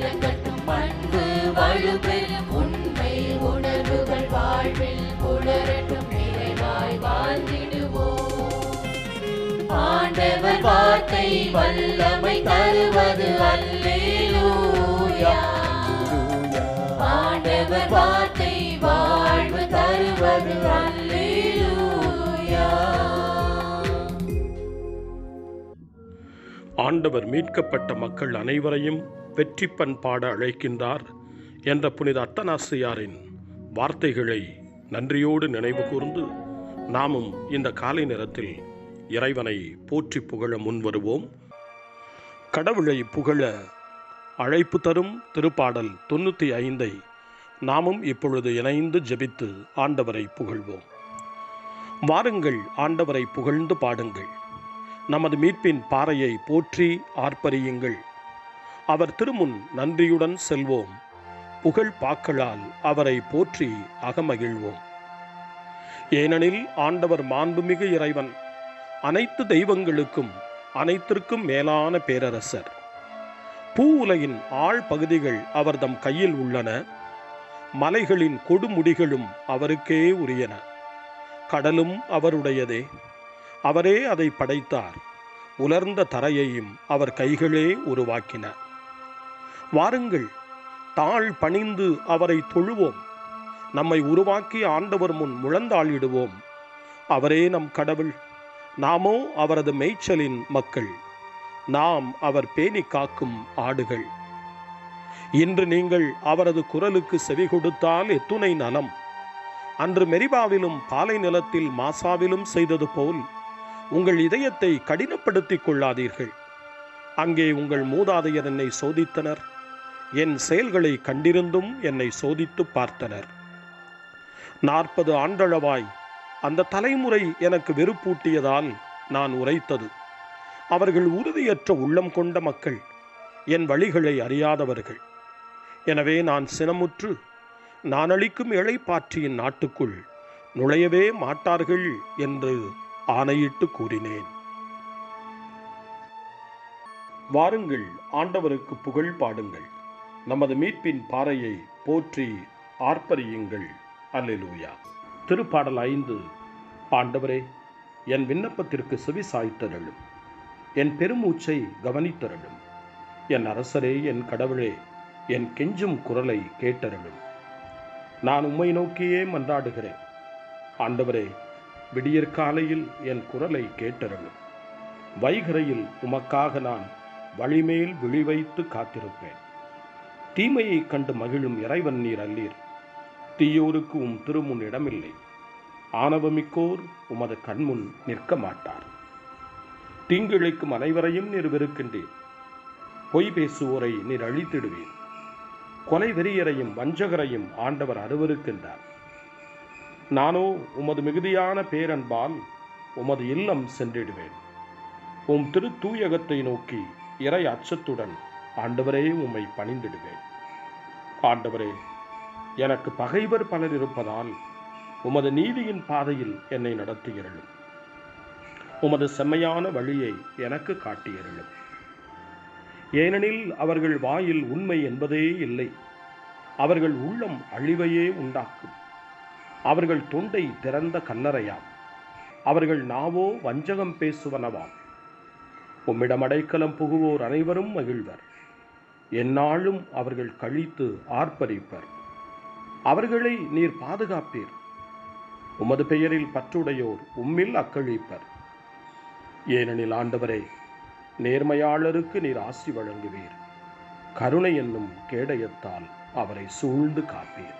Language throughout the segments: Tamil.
இறங்கட்டும் தீரக்கட்டும் பண்பு வலுப்பெறும் உண்மை உணர்வுகள் வாழ்வில் புலரட்டும் நிறைவாய் வாழ்ந்திடுவோம். ஆண்டவர் வார்த்தை வல்லமை தருவது அல்லேலூயா. ஆண்டவர் வார்த்தை வாழ்வு தருவது அல்லேலூயா. ஆண்டவர் மீட்கப்பட்ட மக்கள் அனைவரையும் வெற்றிப்பண் பாட அழைக்கின்றார் என்ற புனித அத்தனாசியாரின் வார்த்தைகளை நன்றியோடு நினைவு கூர்ந்து நாமும் இந்த காலை நேரத்தில் இறைவனை போற்றி புகழ முன்வருவோம். கடவுளை புகழ அழைப்பு தரும் திருப்பாடல் தொண்ணூற்றி ஐந்தை நாமும் இப்பொழுது இணைந்து ஜெபித்து ஆண்டவரை புகழ்வோம். வாருங்கள் ஆண்டவரை புகழ்ந்து பாடுங்கள். நமது மீட்பின் பாறையை போற்றி ஆர்ப்பரியுங்கள். அவர் திருமுன் நன்றியுடன் செல்வோம். புகழ் பாக்களால் அவரை போற்றி அகமகிழ்வோம். ஏனெனில் ஆண்டவர் மாண்புமிகு இறைவன் அனைத்து தெய்வங்களுக்கும் அனைத்திற்கும் மேலான பேரரசர். பூ உலகின் ஆழ் பகுதிகள் அவர்தம் கையில் உள்ளன. மலைகளின் கொடுமுடிகளும் அவருக்கே உரியன. கடலும் அவருடையதே. அவரே அதை படைத்தார். உலர்ந்த தரையையும் அவர் கைகளே உருவாக்கினார். வாருங்கள் தாழ் பணிந்து அவரை தொழுவோம். நம்மை உருவாக்கி ஆண்டவர் முன் முழந்தாளிடுவோம். அவரே நம் கடவுள் நாமோ அவரது மேய்ச்சலின் மக்கள். நாம் அவர் பேணி காக்கும் ஆடுகள். இன்று நீங்கள் அவரது குரலுக்கு செவி கொடுத்தால் எத்துணை நலம். அன்று மெரிபாவிலும் பாலை நிலத்தில் மாசாவிலும் செய்தது போல் உங்கள் இதயத்தை கடினப்படுத்திக் கொள்ளாதீர்கள். அங்கே உங்கள் மூதாதையர் என்னை சோதித்தனர். என் செயல்களை கண்டிருந்தும் என்னை சோதித்து பார்த்தனர். நாற்பது ஆண்டளவாய் அந்த தலைமுறை எனக்கு வெறுப்பூட்டியதால் நான் உரைத்தது. அவர்கள் உறுதியற்ற உள்ளம் கொண்ட மக்கள் என் வழிகளை அறியாதவர்கள். எனவே நான் சினமுற்று நான் அளிக்கும் இழைப்பாற்றியின் நாட்டுக்குள் நுழையவே மாட்டார்கள் என்று ஆணையிட்டு கூறினேன். வாருங்கள் ஆண்டவருக்கு புகழ் பாடுங்கள். நமது மீட்பின் பாறையை போற்றி ஆர்ப்பரியுங்கள். அல்லூயா திருப்பாடல் ஐந்து. ஆண்டவரே என் விண்ணப்பத்திற்கு செவி சாய்த்தருளும் என் பெருமூச்சை கவனித்தருளும். என் அரசரே என் கடவுளே என் கெஞ்சும் குரலை கேட்டருளும். நான் உம்மை நோக்கியே மன்றாடுகிறேன். ஆண்டவரே விடியற்காலையில் என் குரலை கேட்டருளும். வைகரையில் உமக்காக நான் வழிமேல் விழிவைத்து காத்திருப்பேன். தீமையைக் கண்டு மகிழும் இறைவன் நீர் அல்லீர். தீயோருக்கு உம் திருமுன் இடமில்லை. ஆணவமிக்கோர் உமது கண்முன் நிற்க மாட்டார் தீங்கிழைக்கும் அனைவரையும் நீர் வெறுக்கின்றீர். பொய் பேசுவோரை நீர் அழித்திடுவீர். கொலை வெறியரையும் வஞ்சகரையும் ஆண்டவர் அருவருக்கின்றார். நானோ உமது மிகுதியான பேரன்பால் உமது இல்லம் சென்றிடுவேன். உம் திரு தூயகத்தை நோக்கி இறை அச்சத்துடன் ஆண்டவரே உம்மை பணிந்திடுவேன். ஆண்டவரே எனக்கு பகைவர் பலர் இருப்பதால் உமது நீதியின் பாதையில் என்னை நடத்தியிருளும் உமது செம்மையான வழியை எனக்கு காட்டியிருளும். ஏனெனில் அவர்கள் வாயில் உண்மை என்பதே இல்லை. அவர்கள் உள்ளம் அழிவையே உண்டாக்கும். அவர்கள் தொண்டை திறந்த கல்லறையாம் அவர்கள் நாவோ வஞ்சகம் பேசுவனவாம். உம்மிடம் அடைக்கலம் புகுவோர் அனைவரும் மகிழ்வர். எந்நாளும் அவர்கள் கழித்து ஆர்ப்பரிப்பர். அவர்களை நீர் பாதுகாப்பீர். உமது பெயரில் பற்றுடையோர் உம்மில் அக்கழிப்பர். ஏனெனில் ஆண்டவரே நேர்மையாளருக்கு நீர் ஆசி வழங்குவீர். கருணை என்னும் கேடயத்தால் அவரை சூழ்ந்து காப்பீர்.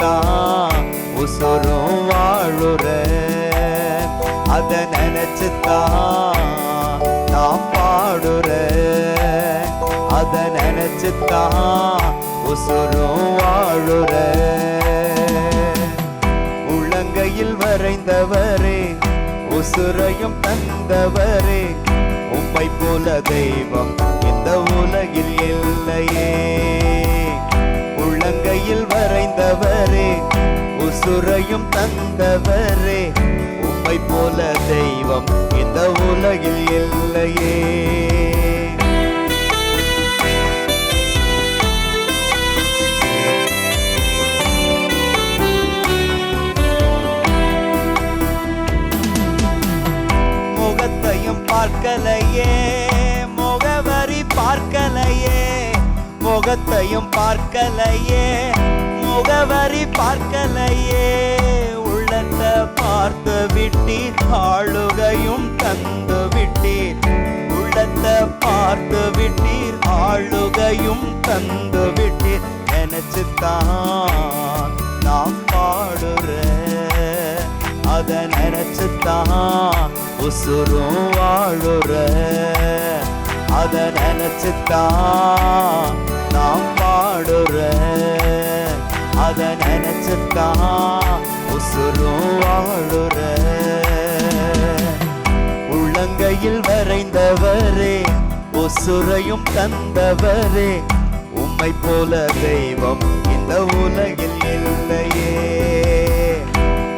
நினைச்சுத்தான் உசுரும் வாழுறேன் அத நினைச்சுத்தான் நான் பாடுறேன் அத நினைச்சுத்தான் உசுரும் வாழுறேன் உள்ளங்கையில் வரைந்தவரே உசுரையும் தந்தவரே. உம்மை போல தெய்வம் இந்த உலகில் இல்லையே. நிறைந்தவரே உசுரையும் தந்தவரே உம்மை போல தெய்வம் இந்த உலகில் இல்லையே. முகத்தையும் பார்க்கலையே முகவரி பார்க்கலையே முகத்தையும் பார்க்கலையே முகவரி பார்க்கலையே. உள்ளத்தை பார்த்து விட்டீர். ஆளுகையும் தந்து விட்டீர். உள்ளத்தை பார்த்து விட்டீர். ஆளுகையும் தந்து விட்டீர். நினைச்சுத்தான் நாம் பாடுற அதை நினைச்சுத்தான் உசுரும் வாழுற அதை நினைச்சுத்தான் நாம் பாடுற. அத நினைச்சுத்தான் உசுரும் வாழுற. உள்ளங்கையில் வரைந்தவரே உசுரையும் தந்தவரே உம்மை போல தெய்வம் இந்த உலகில் இல்லையே.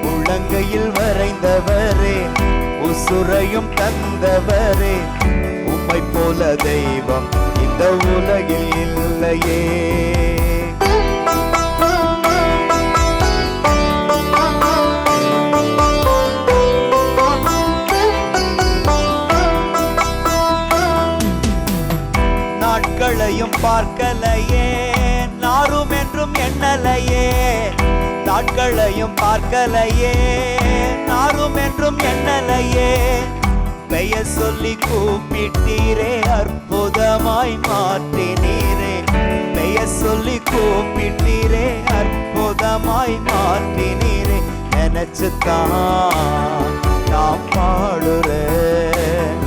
உள்ளங்கையில் வரைந்தவரே உசுரையும் தந்தவரே உம்மை போல தெய்வம் இந்த உலகில் இல்லையே. பார்க்கலையே நாரும் என்றும் எண்ணலையே. நாட்களையும் பார்க்கலையே நாரும் என்றும் எண்ணலையே. பெயர் சொல்லி கூப்பிட்டீரே அற்புதமாய் மாற்றினீரே. பெயர் சொல்லி கூப்பிட்டீரே அற்புதமாய் மாற்றினீரே. நினைச்சுத்தான் நான் பாடுறேன்.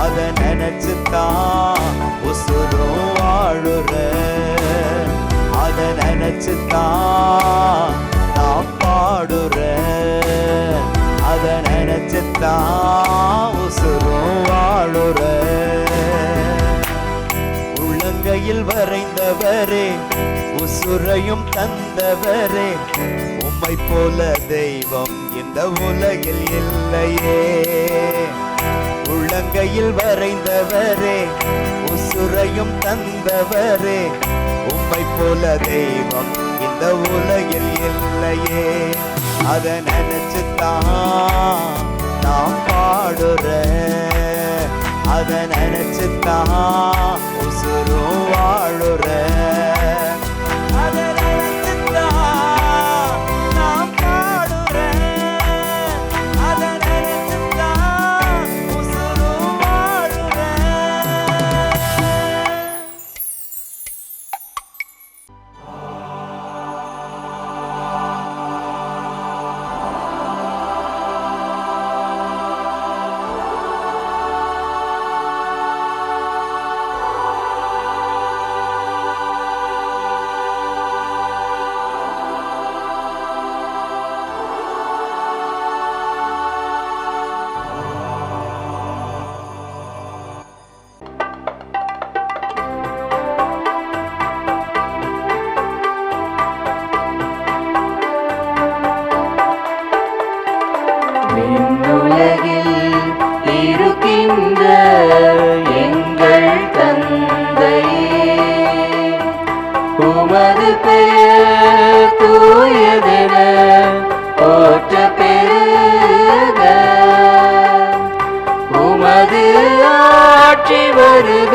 அதை நினைச்சுத்தான் வாழுற. அதை நினைச்சுத்தான் நான் பாடுற. அதை நினைச்சுத்தான் உசுரும் வாழுற. உள்ளங்கையில் வரைந்தவரே உசுரையும் தந்தவரே உம்மை போல தெய்வம் இந்த உலகில் இல்லையே. உள்ளங்கையில் வரைந்தவரே உசுரையும் தந்தவரே உம்மை போல தெய்வம் இந்த உலகில் இல்லையே. அதை நினைச்சுத்தான் நாம் பாடுற அதை நினைச்சுத்தான் உசுரும் வாழுற. உமது பெயர் தூயதென போற்ற பெருக உமது ஆட்சி வருக.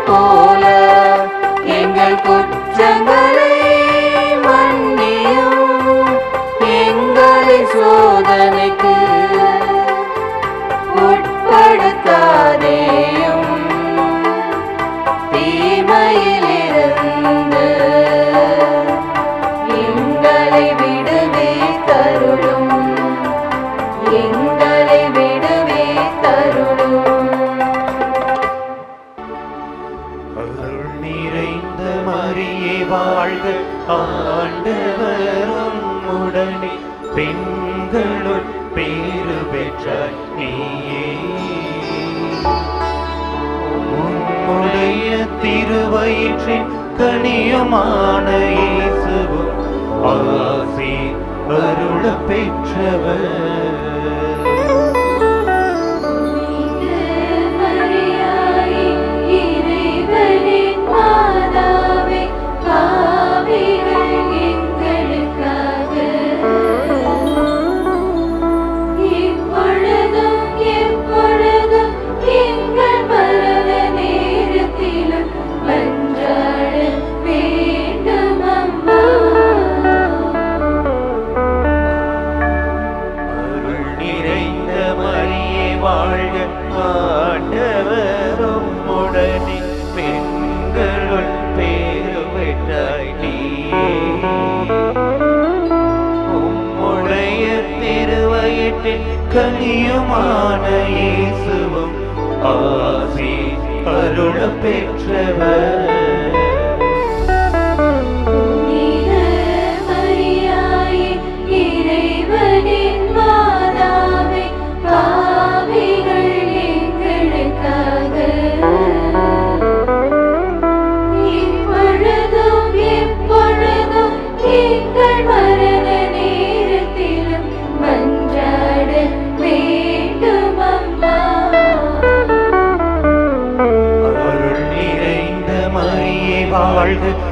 ஆண்டவரும் உடனே பெண்களுள் பேரு பெற்றாய். நீயே. உன்னுடைய திருவயிற்றின் கனியுமான இயேசுவும் ஆசி அருள பெற்றவர்.